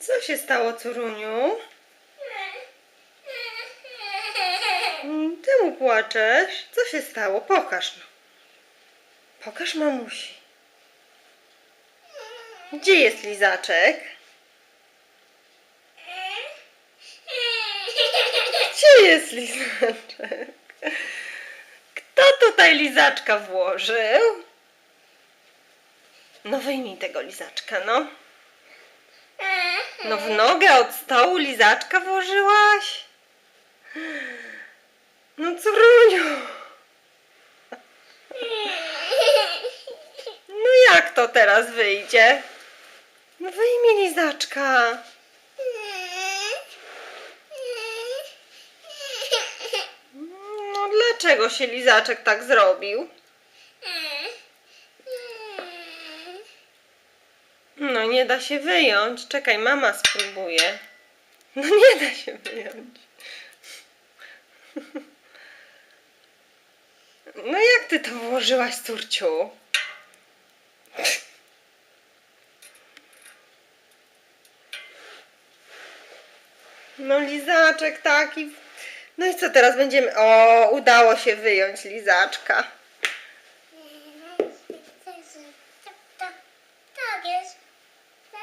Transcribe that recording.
Co się stało, Curuniu? Mm, Czemu płaczesz? Co się stało? Pokaż no. Pokaż mamusi. Gdzie jest lizaczek? Gdzie jest lizaczek? Kto tutaj lizaczka włożył? No wyjmij tego lizaczka, no. No w nogę od stołu lizaczka włożyłaś? No córuniu. No jak to teraz wyjdzie? No wyjmij lizaczka. No dlaczego się lizaczek tak zrobił? nie da się wyjąć. Czekaj, mama spróbuje. No nie da się wyjąć. No jak ty to włożyłaś, córciu? No lizaczek taki. No i co teraz będziemy... O, udało się wyjąć lizaczka. Tak jest.